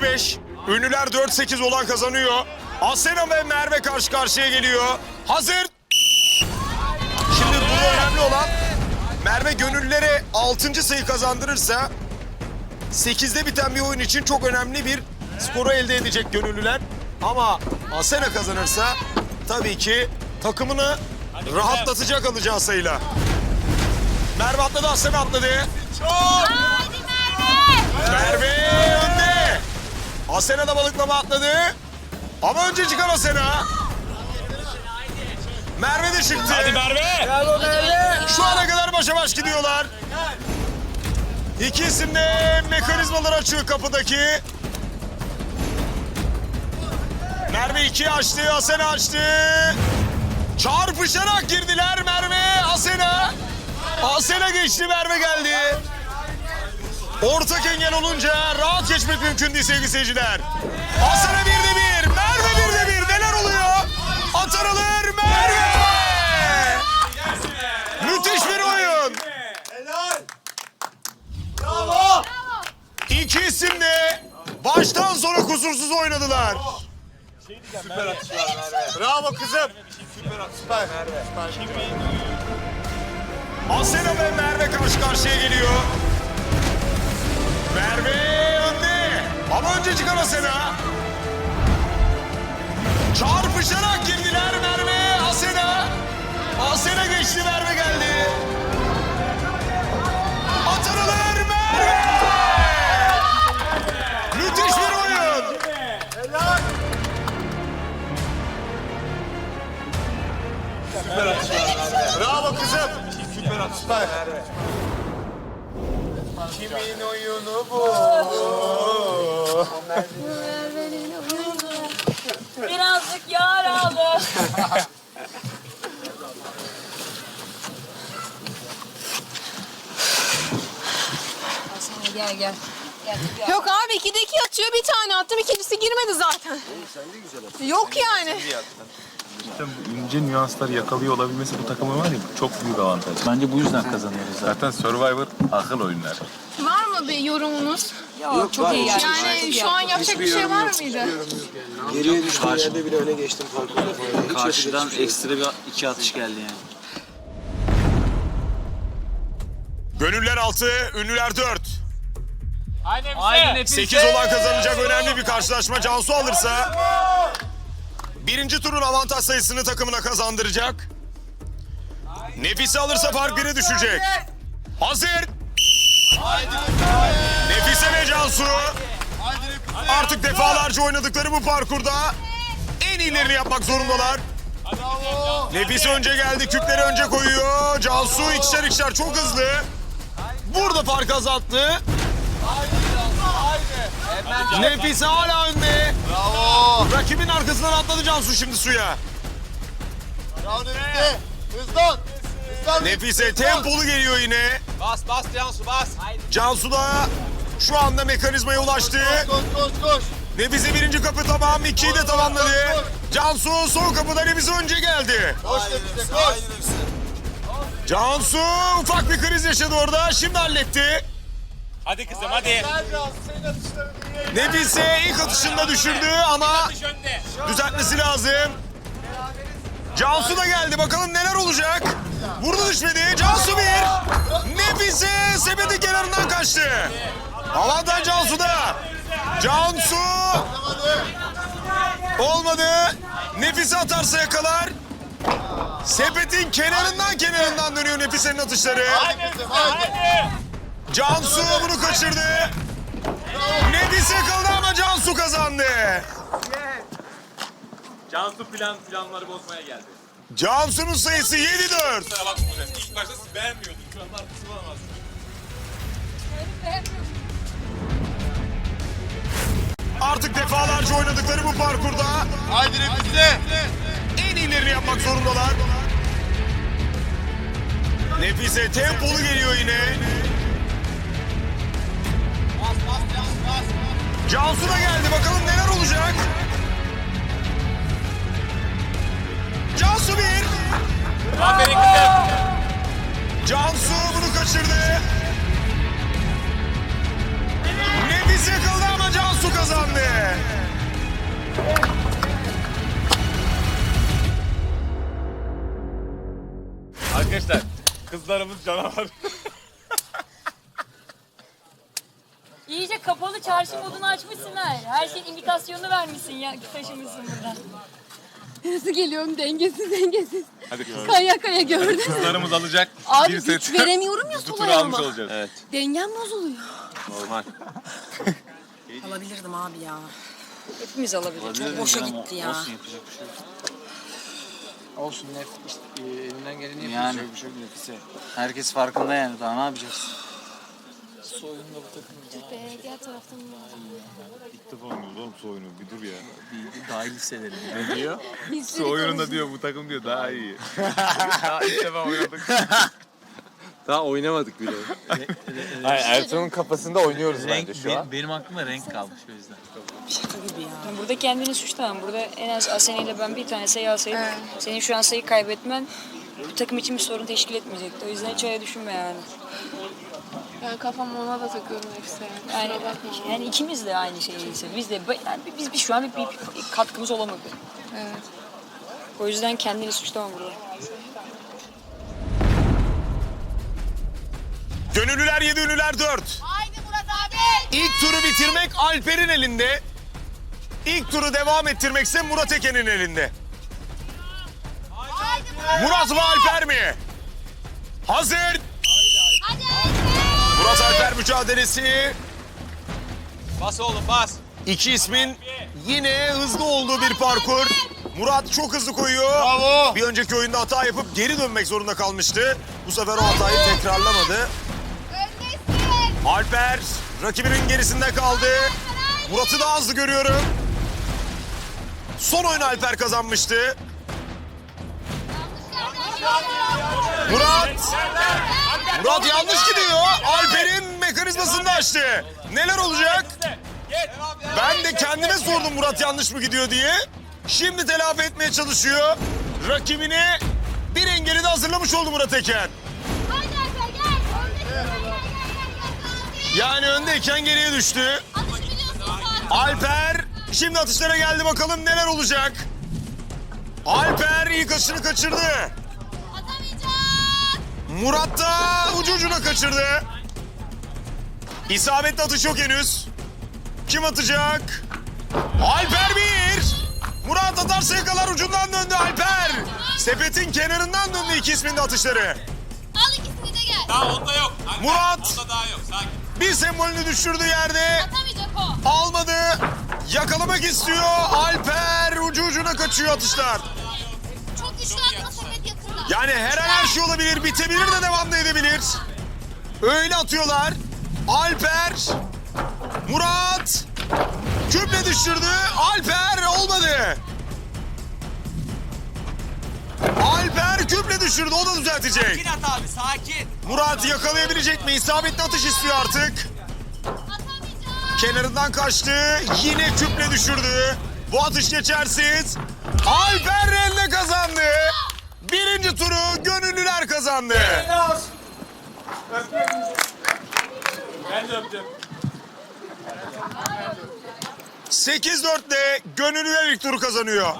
Ünlüler 5, ünlüler 4-8 olan kazanıyor. Asena ve Merve karşı karşıya geliyor. Hazır. Şimdi burada önemli olan Merve gönüllülere 6. sayı kazandırırsa 8'de biten bir oyun için çok önemli bir skoru elde edecek gönüllüler. Ama Asena kazanırsa tabii ki takımını rahatlatacak alacağı sayıyla. Merve atladı, Asena atladı. Hadi Merve. Merve. Asena da balıklama atladı. Ama önce çıkan Asena. Merve de çıktı. Hadi Merve. Şu ana kadar başa baş gidiyorlar. İki isim de mekanizmalar açıyor kapıdaki. Merve iki açtı, Asena açtı. Çarpışarak girdiler Merve, Asena. Asena geçti, Merve geldi. Ortak engel olunca rahat geçmek mümkün değil sevgili seyirciler. Asena bir de bir, Merve bir de bir. Neler oluyor? Atan alır Merve. Müthiş bir oyun. İki isim de baştan sona kusursuz oynadılar. Bravo kızım. Asena ve Merve karşı karşıya geliyor. Merve önde. Ama önce çıkan Asena. Çarpışarak girdiler Kimin oyunu bu? Birazcık yağ aldı. gel gel. Yok abi ikide iki atıyor bir tane attım ikincisi girmedi zaten. Yok yani. Zaten bu ince nüansları yakalıyor olabilmesi bu takımın var ya çok büyük avantaj. Bence bu yüzden kazanıyoruz zaten. Zaten Survivor akıl oyunları. Var mı bir yorumunuz? Yok, çok iyi yani. Yani şu an yapacak bir şey var mıydı? Geriye düştüğüm yerde bile öne geçtim farkında. Hiç Karşıdan yapacak hiçbir şey yok. ekstra bir iki atış geldi yani. Gönüller 6, ünlüler 4. Haydi nefis. 8 olan kazanacak önemli bir karşılaşma. Cansu alırsa birinci turun avantaj sayısını takımına kazandıracak. Nefisi alırsa fark bire düşecek. Hazır. Nefise ve Cansu. Artık defalarca oynadıkları bu parkurda en iyilerini yapmak zorundalar. Nefise önce geldi, küpleri önce koyuyor. Cansu ikişer ikişer çok hızlı. Burada fark azalttı. Nefise hala önde. Bravo. Rakibin arkasından atladı Cansu şimdi suya. Bravo Nefise. Hızlan. Hızlan. Nefise tempolu geliyor yine. Bas bas Cansu bas. Cansu da şu anda mekanizmaya ulaştı. Koş koş koş. Nefise birinci kapı tamam, ikiyi de tamamladı. Cansu son kapıda Nefise önce geldi. Koş Nefise koş. Cansu ufak bir kriz yaşadı orada, şimdi halletti. Hadi kızım hadi. Nefise ilk atışında düşürdü ama önde. düzeltmesi lazım. Cansu da geldi, bakalım neler olacak. Burada düşmedi, Cansu bir. Nefise sepetin kenarından kaçtı. Avantaj Cansu'da. Cansu olmadı. Nefise atarsa yakalar. Sepetin kenarından kenarından dönüyor Nefise'nin atışları. Hadi kızım hadi. Cansu bunu kaçırdı. Nefise kaldı ama Cansu kazandı. Cansu plan planları bozmaya geldi. Cansu'nun sayısı 7-4. Kusura bakma hocam. İlk başta siz beğenmiyordun. Şu anda arkası bulamaz. Artık defalarca oynadıkları bu parkurda Haydi Nefise. en iyilerini yapmak zorundalar. Nefise tempolu geliyor yine. Cansu da geldi. Bakalım neler olacak. Cansu bir. Aferin kızım. Cansu bunu kaçırdı. Nefis yakıldı ama Cansu kazandı. Arkadaşlar kızlarımız canavar. kapalı çarşı modunu açmışsın ha. Her şeyin imitasyonunu vermişsin ya. Taşımışsın buradan. Nasıl geliyorum dengesiz dengesiz. Hadi kızlar. Kaya kaya gördüm. Kızlarımız alacak. Abi bir güç set. veremiyorum ya Biz sol turu almış ayağıma. olacağız. Evet. Dengem bozuluyor. Normal. Alabilirdim abi ya. Hepimiz alabiliriz. Olabilir boşa gitti ya. Olsun yapacak bir şey yok. Olsun nef işte, e, elinden geleni yapıyor. Yani. Yani. Bir şey yok nefise. Herkes farkında yani daha ne yapacağız? Diğer taraftan İlk defa oynuyoruz oğlum su oyunu. Bir dur ya. Bir, bir dahil hissedelim. Ne diyor? Oyununda diyor bu takım diyor daha iyi. daha ilk defa oynadık. Daha oynamadık bile. Hayır Ertuğrul'un kafasında oynuyoruz renk, bence şu an. benim, benim aklımda renk kalmış o yüzden. Şaka gibi ya. Yani burada kendini suçlamam. Burada en az Asena ile ben bir tane sayı alsaydık senin şu an sayı kaybetmen bu takım için bir sorun teşkil etmeyecekti. O yüzden hiç öyle düşünme yani. Yani kafam ona da takıyorum hepsi yani. Yani, yani ikimiz de aynı şeyi hissediyoruz. Biz de yani biz, biz şu an bir, bir, bir katkımız olamadı. Evet. O yüzden kendini suçlama burada. Gönüllüler 7, ünlüler 4. Haydi Murat abi. İlk turu bitirmek Alper'in elinde. İlk turu devam ettirmekse Murat Eken'in elinde. Murat ve Alper mi? Hazır. Hadi Murat Alper mücadelesi. Bas oğlum bas. İki ismin yine hızlı olduğu bir parkur. Murat çok hızlı koyuyor. Bravo. Bir önceki oyunda hata yapıp geri dönmek zorunda kalmıştı. Bu sefer o hatayı tekrarlamadı. Alper rakibinin gerisinde kaldı. Murat'ı daha hızlı görüyorum. Son oyun Alper kazanmıştı. Murat! Murat yanlış gidiyor. Alper'in mekanizmasını açtı. Neler olacak? Ben de kendime sordum Murat yanlış mı gidiyor diye. Şimdi telafi etmeye çalışıyor. Rakibine bir engeli de hazırlamış oldu Murat Eken. Yani öndeyken geriye düştü. Alper şimdi atışlara geldi bakalım neler olacak. Alper ilk atışını kaçırdı. Murat da ucu ucuna kaçırdı. İsabetli atış yok henüz. Kim atacak? Alper bir. Murat atarsa yakalar ucundan döndü Alper. Sepetin kenarından döndü iki ismin de atışları. Al ikisini de gel. Daha onda yok. Alper, Murat. Onda daha yok. Sakin. Bir sembolünü düşürdü yerde. Atamayacak o. Almadı. Yakalamak istiyor. Alper ucu ucuna kaçıyor atışlar. Çok güçlü atma sepet yakında. Yani her an her şey olabilir. Bitebilir de devam da edebilir. Öyle atıyorlar. Alper. Murat. Küple düşürdü. Alper olmadı. Alper küple düşürdü. O da düzeltecek. at abi sakin. Murat yakalayabilecek mi? İsabetli atış istiyor artık. Kenarından kaçtı. Yine küple düşürdü. Bu atış geçersiz. Alper elde kazandı. Birinci turu gönüllüler kazandı. Ben de öptüm. 8-4'le gönüllüler ilk turu kazanıyor.